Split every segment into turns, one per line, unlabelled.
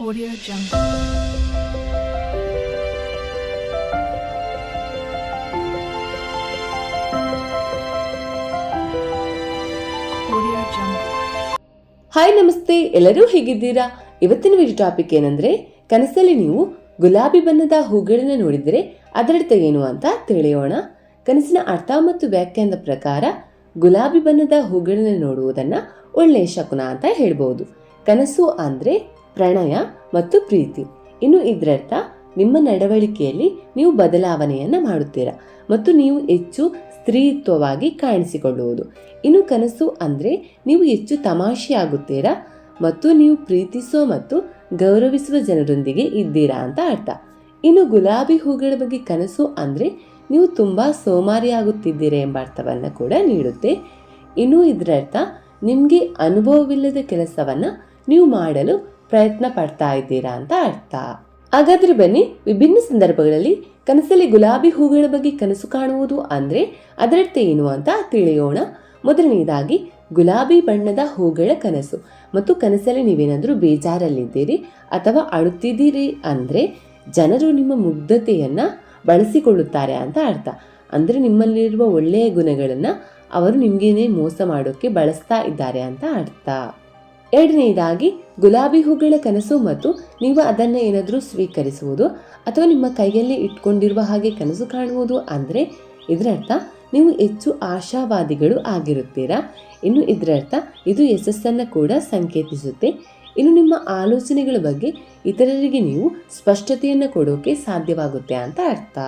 Audio Jungle.
Hi ನಮಸ್ತೆ. ಎಲ್ಲರೂ ಹೇಗಿದ್ದೀರಾ? ಇವತ್ತಿನ ವಿಡಿಯೋ ಟಾಪಿಕ್ ಏನಂದ್ರೆ, ಕನಸಲ್ಲಿ ನೀವು ಗುಲಾಬಿ ಬಣ್ಣದ ಹೂಗಳನ್ನ ನೋಡಿದರೆ ಅದರರ್ಥ ಏನು ಅಂತ ತಿಳಿಯೋಣ. ಕನಸಿನ ಅರ್ಥ ಮತ್ತು ವ್ಯಾಖ್ಯಾನದ ಪ್ರಕಾರ, ಗುಲಾಬಿ ಬಣ್ಣದ ಹೂಗಳನ್ನ ನೋಡುವುದನ್ನ ಒಳ್ಳೆಯ ಶಕುನ ಅಂತ ಹೇಳ್ಬೋದು. ಕನಸು ಅಂದ್ರೆ ಪ್ರಣಯ ಮತ್ತು ಪ್ರೀತಿ. ಇನ್ನು ಇದರರ್ಥ, ನಿಮ್ಮ ನಡವಳಿಕೆಯಲ್ಲಿ ನೀವು ಬದಲಾವಣೆಯನ್ನು ಮಾಡುತ್ತೀರಾ ಮತ್ತು ನೀವು ಹೆಚ್ಚು ಸ್ತ್ರೀತ್ವವಾಗಿ ಕಾಣಿಸಿಕೊಳ್ಳುವುದು. ಇನ್ನು ಕನಸು ಅಂದ್ರೆ ನೀವು ಹೆಚ್ಚು ತಮಾಷೆಯಾಗುತ್ತೀರಾ ಮತ್ತು ನೀವು ಪ್ರೀತಿಸೋ ಮತ್ತು ಗೌರವಿಸುವ ಜನರೊಂದಿಗೆ ಇದ್ದೀರಾ ಅಂತ ಅರ್ಥ. ಇನ್ನು ಗುಲಾಬಿ ಹೂಗಳ ಬಗ್ಗೆ ಕನಸು ಅಂದ್ರೆ ನೀವು ತುಂಬಾ ಸೋಮಾರಿಯಾಗುತ್ತಿದ್ದೀರಾ ಎಂಬ ಅರ್ಥವನ್ನು ಕೂಡ ನೀಡುತ್ತೆ. ಇನ್ನು ಇದರರ್ಥ, ನಿಮಗೆ ಅನುಭವವಿಲ್ಲದ ಕೆಲಸವನ್ನ ನೀವು ಮಾಡಲು ಪ್ರಯತ್ನ ಪಡ್ತಾ ಇದ್ದೀರಾ ಅಂತ ಅರ್ಥ. ಹಾಗಾದ್ರೆ ಬನ್ನಿ, ವಿಭಿನ್ನ ಸಂದರ್ಭಗಳಲ್ಲಿ ಕನಸಲ್ಲಿ ಗುಲಾಬಿ ಹೂಗಳ ಬಗ್ಗೆ ಕನಸು ಕಾಣುವುದು ಅಂದ್ರೆ ಅದರರ್ಥ ಏನು ಅಂತ ತಿಳಿಯೋಣ. ಮೊದಲನೆಯದಾಗಿ ಗುಲಾಬಿ ಬಣ್ಣದ ಹೂಗಳ ಕನಸು. ಮತ್ತು ಕನಸಲ್ಲಿ ನೀವೇನಾದರೂ ಬೇಜಾರಲ್ಲಿದ್ದೀರಿ ಅಥವಾ ಅಳುತ್ತಿದ್ದೀರಿ ಅಂದ್ರೆ ಜನರು ನಿಮ್ಮ ಮುಗ್ಧತೆಯನ್ನ ಬಳಸಿಕೊಳ್ಳುತ್ತಾರೆ ಅಂತ ಅರ್ಥ. ಅಂದ್ರೆ ನಿಮ್ಮಲ್ಲಿರುವ ಒಳ್ಳೆಯ ಗುಣಗಳನ್ನ ಅವರು ನಿಮ್ಗೇನೆ ಮೋಸ ಮಾಡೋಕೆ ಬಳಸ್ತಾ ಇದ್ದಾರೆ ಅಂತ ಅರ್ಥ. ಎರಡನೆಯದಾಗಿ ಗುಲಾಬಿ ಹೂಗಳ ಕನಸು ಮತ್ತು ನೀವು ಅದನ್ನ ಏನಾದರೂ ಸ್ವೀಕರಿಸುವುದು ಅಥವಾ ನಿಮ್ಮ ಕೈಯಲ್ಲಿ ಇಟ್ಕೊಂಡಿರುವ ಹಾಗೆ ಕನಸು ಕಾಣುವುದು ಅಂದರೆ ಇದರರ್ಥ ನೀವು ಹೆಚ್ಚು ಆಶಾವಾದಿಗಳು ಆಗಿರುತ್ತೀರಾ? ಇನ್ನು ಇದರರ್ಥ ಇದು ಯಶಸ್ಸನ್ನು ಕೂಡ ಸಂಕೇತಿಸುತ್ತೆ. ಇನ್ನು ನಿಮ್ಮ ಆಲೋಚನೆಗಳ ಬಗ್ಗೆ ಇತರರಿಗೆ ನೀವು ಸ್ಪಷ್ಟತೆಯನ್ನು ಕೊಡೋಕೆ ಸಾಧ್ಯವಾಗುತ್ತೆ ಅಂತ ಅರ್ಥ.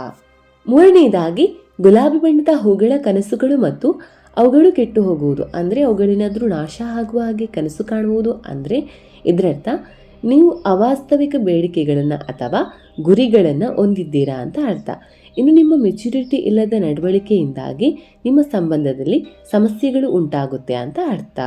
ಮೂರನೆಯದಾಗಿ ಗುಲಾಬಿ ಬಣ್ಣದ ಹೂಗಳ ಕನಸುಗಳು ಮತ್ತು ಅವುಗಳು ಕೆಟ್ಟು ಹೋಗುವುದು. ಅಂದರೆ ಅವುಗಳೇನಾದರೂ ನಾಶ ಆಗುವ ಹಾಗೆ ಕನಸು ಕಾಣುವುದು. ಅಂದರೆ ಇದರರ್ಥ, ನೀವು ಅವಾಸ್ತವಿಕ ಬೇಡಿಕೆಗಳನ್ನು ಅಥವಾ ಗುರಿಗಳನ್ನು ಹೊಂದಿದ್ದೀರಾ ಅಂತ ಅರ್ಥ. ಇನ್ನು ನಿಮ್ಮ ಮೆಚುರಿಟಿ ಇಲ್ಲದ ನಡವಳಿಕೆಯಿಂದಾಗಿ ನಿಮ್ಮ ಸಂಬಂಧದಲ್ಲಿ ಸಮಸ್ಯೆಗಳು ಉಂಟಾಗುತ್ತೆ ಅಂತ ಅರ್ಥ.